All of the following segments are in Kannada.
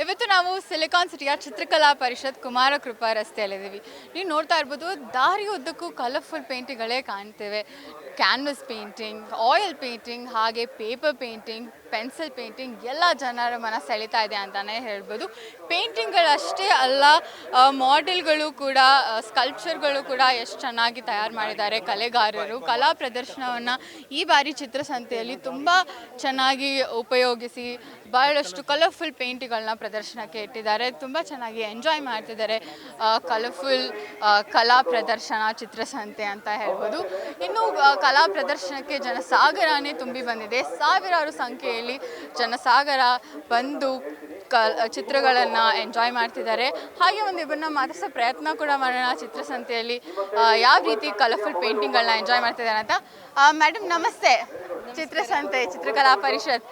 ಇವತ್ತು ನಾವು ಸಿಲಿಕಾನ್ ಸಿಟಿಯ ಚಿತ್ರಕಲಾ ಪರಿಷತ್ ಕುಮಾರ ಕೃಪಾ ರಸ್ತೆಯಲ್ಲಿದ್ದೀವಿ. ನೀವು ನೋಡ್ತಾ ಇರ್ಬೋದು, ದಾರಿ ಉದ್ದಕ್ಕೂ ಕಲರ್ಫುಲ್ ಪೇಂಟಿಂಗ್ಗಳೇ ಕಾಣ್ತೇವೆ. ಕ್ಯಾನ್ವಸ್ ಪೇಂಟಿಂಗ್ ಆಯಿಲ್ ಪೇಂಟಿಂಗ್ ಹಾಗೆ ಪೇಪರ್ ಪೇಂಟಿಂಗ್ ಪೆನ್ಸಿಲ್ ಪೇಂಟಿಂಗ್ ಎಲ್ಲ ಜನರ ಮನ ಸೆಳೀತಾ ಇದೆ ಅಂತಲೇ ಹೇಳ್ಬೋದು. ಪೇಂಟಿಂಗ್ಗಳಷ್ಟೇ ಅಲ್ಲ ಮಾಡೆಲ್ಗಳು ಕೂಡ ಸ್ಕಲ್ಪ್ಚರ್ಗಳು ಕೂಡ ಎಷ್ಟು ಚೆನ್ನಾಗಿ ತಯಾರು ಮಾಡಿದ್ದಾರೆ ಕಲೆಗಾರರು. ಕಲಾ ಪ್ರದರ್ಶನವನ್ನು ಈ ಬಾರಿ ಚಿತ್ರಸಂತೆಯಲ್ಲಿ ತುಂಬ ಚೆನ್ನಾಗಿ ಉಪಯೋಗಿಸಿ, ಬಹಳಷ್ಟು ಕಲರ್ಫುಲ್ ಪೇಂಟಿಗಳನ್ನ ಪ್ರದರ್ಶನಕ್ಕೆ ಇಟ್ಟಿದ್ದಾರೆ. ತುಂಬ ಚೆನ್ನಾಗಿ ಎಂಜಾಯ್ ಮಾಡ್ತಿದ್ದಾರೆ ಕಲರ್ಫುಲ್ ಕಲಾ ಪ್ರದರ್ಶನ, ಚಿತ್ರಸಂತೆ ಅಂತ ಹೇಳ್ಬೋದು. ಇನ್ನು ಕಲಾ ಪ್ರದರ್ಶನಕ್ಕೆ ಜನಸಾಗರನೇ ತುಂಬಿ ಬಂದಿದೆ. ಸಾವಿರಾರು ಸಂಖ್ಯೆಯಲ್ಲಿ ಜನಸಾಗರ ಬಂದು ಕ, ಚಿತ್ರಗಳನ್ನು ಎಂಜಾಯ್ ಮಾಡ್ತಿದ್ದಾರೆ. ಹಾಗೆ ಒಂದು ಇಬ್ಬರನ್ನ ಮಾತಾಡಿಸೋ ಪ್ರಯತ್ನ ಕೂಡ ಮಾಡೋಣ ಚಿತ್ರಸಂತೆಯಲ್ಲಿ. ಯಾವ ರೀತಿ ಕಲರ್ಫುಲ್ ಪೇಂಟಿಂಗ್ಗಳನ್ನ ಎಂಜಾಯ್ ಮಾಡ್ತಿದ್ದಾರೆ ಅಂತ. ಮೇಡಮ್ ನಮಸ್ತೆ. ಚಿತ್ರಸಂತೆ, ಚಿತ್ರಕಲಾ ಪರಿಷತ್.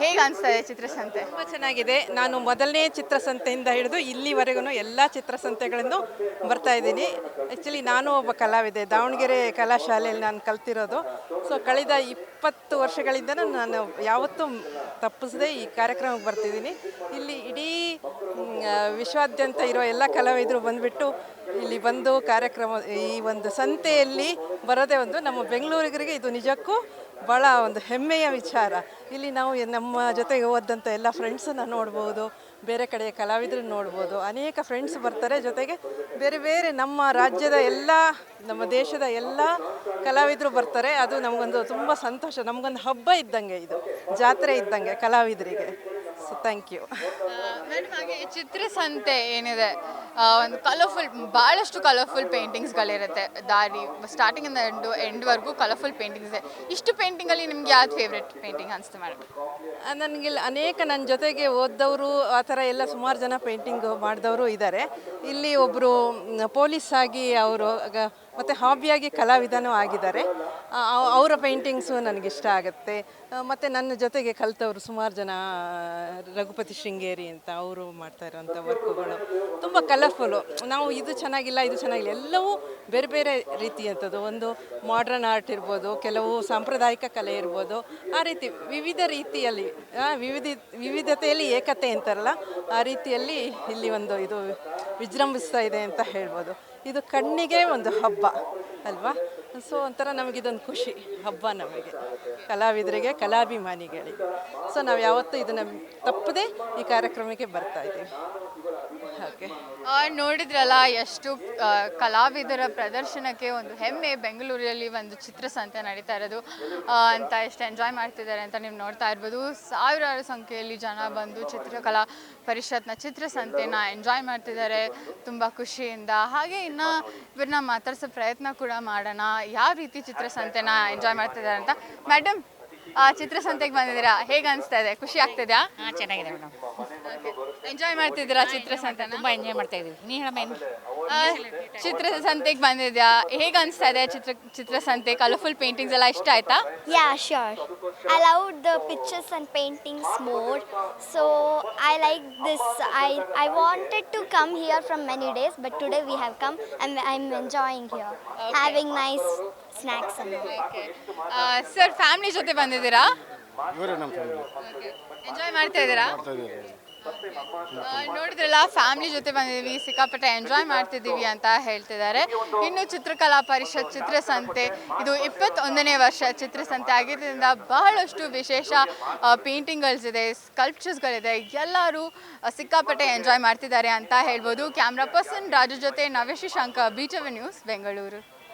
ಹೇಗೆ ಅನಿಸ್ತಾ ಚಿತ್ರಸಂತೆ? ತುಂಬ ಚೆನ್ನಾಗಿದೆ. ನಾನು ಮೊದಲನೇ ಚಿತ್ರಸಂತೆಯಿಂದ ಹಿಡಿದು ಇಲ್ಲಿವರೆಗೂ ಎಲ್ಲ ಚಿತ್ರಸಂತೆಗಳನ್ನು ಬರ್ತಾ ಇದ್ದೀನಿ. ಆ್ಯಕ್ಚುಲಿ ನಾನು ಒಬ್ಬ ಕಲಾವಿದೆ. ದಾವಣಗೆರೆ ಕಲಾಶಾಲೆಯಲ್ಲಿ ನಾನು ಕಲ್ತಿರೋದು. ಸೊ ಕಳೆದ ಇಪ್ಪತ್ತು ವರ್ಷಗಳಿಂದ ನಾನು ಯಾವತ್ತೂ ತಪ್ಪಿಸದೆ ಈ ಕಾರ್ಯಕ್ರಮಕ್ಕೆ ಬರ್ತಿದ್ದೀನಿ. ಇಲ್ಲಿ ಇಡೀ ವಿಶ್ವಾದ್ಯಂತ ಇರೋ ಎಲ್ಲ ಕಲಾವಿದರು ಬಂದುಬಿಟ್ಟು ಇಲ್ಲಿ ಬಂದು ಕಾರ್ಯಕ್ರಮ, ಈ ಒಂದು ಸಂತೆಯಲ್ಲಿ ಬರೋದೇ ಒಂದು ನಮ್ಮ ಬೆಂಗಳೂರಿಗರಿಗೆ ಇದು ನಿಜಕ್ಕೂ ಭಾಳ ಒಂದು ಹೆಮ್ಮೆಯ ವಿಚಾರ. ಇಲ್ಲಿ ನಾವು ನಮ್ಮ ಜೊತೆಗೆ ಹೋದಂಥ ಎಲ್ಲ ಫ್ರೆಂಡ್ಸನ್ನು ನೋಡ್ಬೋದು, ಬೇರೆ ಕಡೆ ಕಲಾವಿದರನ್ನ ನೋಡ್ಬೋದು. ಅನೇಕ ಫ್ರೆಂಡ್ಸ್ ಬರ್ತಾರೆ ಜೊತೆಗೆ ಬೇರೆ ಬೇರೆ ನಮ್ಮ ರಾಜ್ಯದ ಎಲ್ಲ, ನಮ್ಮ ದೇಶದ ಎಲ್ಲ ಕಲಾವಿದರು ಬರ್ತಾರೆ. ಅದು ನಮಗೊಂದು ತುಂಬ ಸಂತೋಷ. ನಮಗೊಂದು ಹಬ್ಬ ಇದ್ದಂಗೆ ಇದು, ಜಾತ್ರೆ ಇದ್ದಂಗೆ ಕಲಾವಿದರಿಗೆ. ಸೊ ಥ್ಯಾಂಕ್ ಯು ಮೇಡಮ್ ಹಾಗೆ ಚಿತ್ರಸಂತೆ ಏನಿದೆ? ಒಂದು ಕಲರ್ಫುಲ್ ಭಾಳಷ್ಟು ಕಲರ್ಫುಲ್ ಪೇಂಟಿಂಗ್ಸ್ಗಳಿರುತ್ತೆ ದಾರಿ ಸ್ಟಾರ್ಟಿಂಗಿಂದ ಎಂಡು ಎಂಡ್ವರೆಗೂ ಕಲರ್ಫುಲ್ ಪೇಂಟಿಂಗ್ಸ್ ಇದೆ. ಇಷ್ಟು ಪೇಂಟಿಂಗಲ್ಲಿ ನಿಮ್ಗೆ ಯಾವ್ದು ಫೇವ್ರೆಟ್ ಪೇಂಟಿಂಗ್ ಅನಿಸ್ತು ಮೇಡಮ್ ನನಗೆ ಅನೇಕ ನನ್ನ ಜೊತೆಗೆ ಓದ್ದವರು ಆ ಥರ ಎಲ್ಲ ಸುಮಾರು ಜನ ಪೇಂಟಿಂಗ್ ಮಾಡಿದವರು ಇದ್ದಾರೆ ಇಲ್ಲಿ ಒಬ್ಬರು ಪೊಲೀಸ್ ಆಗಿ ಅವರು ಮತ್ತು ಹಾಬಿಯಾಗಿ ಕಲಾವಿದನೂ ಆಗಿದ್ದಾರೆ. ಅವರ ಪೇಂಟಿಂಗ್ಸು ನನಗಿಷ್ಟ ಆಗುತ್ತೆ. ಮತ್ತು ನನ್ನ ಜೊತೆಗೆ ಕಲಿತವರು ಸುಮಾರು ಜನ, ರಘುಪತಿ ಶೃಂಗೇರಿ ಅಂತ, ಅವರು ಮಾಡ್ತಾ ಇರೋವಂಥ ವರ್ಕುಗಳು ತುಂಬ ಕಲರ್ಫುಲ್ಲು. ನಾವು ಇದು ಚೆನ್ನಾಗಿಲ್ಲ ಇದು ಚೆನ್ನಾಗಿಲ್ಲ, ಎಲ್ಲವೂ ಬೇರೆ ಬೇರೆ ರೀತಿಯಂಥದ್ದು. ಒಂದು ಮಾಡ್ರನ್ ಆರ್ಟ್ ಇರ್ಬೋದು, ಕೆಲವು ಸಾಂಪ್ರದಾಯಿಕ ಕಲೆ ಇರ್ಬೋದು. ಆ ರೀತಿ ವಿವಿಧ ರೀತಿಯಲ್ಲಿ ವಿವಿಧ, ವಿವಿಧತೆಯಲ್ಲಿ ಏಕತೆ ಅಂತಾರಲ್ಲ, ಆ ರೀತಿಯಲ್ಲಿ ಇಲ್ಲಿ ಒಂದು ಇದು ವಿಜೃಂಭಿಸ್ತಾ ಇದೆ ಅಂತ ಹೇಳ್ಬೋದು. ಇದು ಕಣ್ಣಿಗೆ ಒಂದು ಹಬ್ಬ, ಅಲ್ವಾ? ಸೊ ಒಂಥರ ನಮಗಿದೊಂದು ಖುಷಿ, ಹಬ್ಬ ನಮಗೆ. ಕಲಾವಿದರಿಗೆ, ಕಲಾಭಿಮಾನಿಗಳಿಗೆ. ಸೊ ನಾವು ಯಾವತ್ತೂ ಇದನ್ನು ತಪ್ಪದೆ ಈ ಕಾರ್ಯಕ್ರಮಕ್ಕೆ ಬರ್ತಾ ಇದ್ದೀವಿ. ನೋಡಿದ್ರಲ್ಲ, ಎಷ್ಟು ಕಲಾವಿದರ ಪ್ರದರ್ಶನಕ್ಕೆ ಒಂದು ಹೆಮ್ಮೆ ಬೆಂಗಳೂರಲ್ಲಿ ಒಂದು ಚಿತ್ರಸಂತೆ ನಡೀತಾ ಇರೋದು ಅಂತ ಎಷ್ಟು ಎಂಜಾಯ್ ಮಾಡ್ತಿದ್ದಾರೆ ಅಂತ ನೀವು ನೋಡ್ತಾ ಇರ್ಬೋದು. ಸಾವಿರಾರು ಸಂಖ್ಯೆಯಲ್ಲಿ ಜನ ಬಂದು ಚಿತ್ರಕಲಾ ಪರಿಷತ್ನ ಚಿತ್ರಸಂತೆನ ಎಂಜಾಯ್ ಮಾಡ್ತಿದ್ದಾರೆ. ತುಂಬ ಖುಷಿಯಿಂದ. ಹಾಗೆ ಇನ್ನು ಇವ್ರನ್ನ ಮಾತಾಡ್ಸೋ ಪ್ರಯತ್ನ ಕೂಡ ಮಾಡೋಣ. ಯಾವ ರೀತಿ ಚಿತ್ರಸಂತೆನ ಎಂಜಾಯ್ ಮಾಡ್ತಿದ್ದಾರೆ ಅಂತ. ಮೇಡಮ್ ಚಿತ್ರಸಂತೆಗೆ ಬಂದಿದ್ದೀರಾ? ಹೇಗೆ ಅನಿಸ್ತಾ ಇದೆ? ಖುಷಿ ಆಗ್ತದೆ ಚೆನ್ನಾಗಿದೆ ಮೇಡಮ್. ಎಂಜಾಯ್ ಮಾಡ್ತಿದ್ದೀರಾ ಚಿತ್ರಸಂತೆ? ತುಂಬಾ ಎಂಜಾಯ್ ಮಾಡ್ತಾ ಇದ್ದೀವಿ ನೀ ಹೇಳಮ್ಮ ಏನು? ಚಿತ್ರಸಂತೆಗೆ ಬಂದಿದ್ಯಾ? ಹೇಗೆ ಅನಿಸ್ತಾ ಇದೆ ಚಿತ್ರ ಚಿತ್ರಸಂತೆ? ಕಲರ್ಫುಲ್ ಪೇಂಟಿಂಗ್ಸ್ ಎಲ್ಲ ಇಷ್ಟ ಆಯ್ತಾ? Yeah sure I love the pictures and paintings more so I like this I I wanted to come here from many days but today we have come I I am enjoying here having nice snacks sir family ಜೊತೆ ಬಂದಿದ್ದೀರಾ? ಇವರೇ ನಮ್ಮ ಫ್ಯಾಮಿಲಿ ಎಂಜಾಯ್ ಮಾಡ್ತಾ ಇದ್ದೀರಾ? ಮಾಡ್ತಾ ಇದ್ದೀವಿ. ನೋಡಿದ್ರಲ್ಲ ಫ್ಯಾಮಿಲಿ ಜೊತೆ ಬಂದಿದ್ದೀವಿ ಸಿಕ್ಕಾಪಟ್ಟೆ ಎಂಜಾಯ್ ಮಾಡ್ತಿದ್ದೀವಿ ಅಂತ ಹೇಳ್ತಿದ್ದಾರೆ. ಇನ್ನು ಚಿತ್ರಕಲಾ ಪರಿಷತ್ ಚಿತ್ರಸಂತೆ ಇದು ಇಪ್ಪತ್ತೊಂದನೇ ವರ್ಷ ಚಿತ್ರಸಂತೆ ಆಗಿದ್ದರಿಂದ ಬಹಳಷ್ಟು ವಿಶೇಷ ಪೇಂಟಿಂಗ್ಸ್ ಇದೆ ಸ್ಕಲ್ಪ್ಚರ್ಸ್ಗಳಿದೆ ಎಲ್ಲರೂ ಸಿಕ್ಕಾಪಟ್ಟೆ ಎಂಜಾಯ್ ಮಾಡ್ತಿದ್ದಾರೆ ಅಂತ ಹೇಳ್ಬೋದು. ಕ್ಯಾಮ್ರಾ ಪರ್ಸನ್ ರಾಜು ಜೊತೆ ನವೇಶಿ ಶಂಕರ್ ಬಿ ನ್ಯೂಸ್ ಬೆಂಗಳೂರು.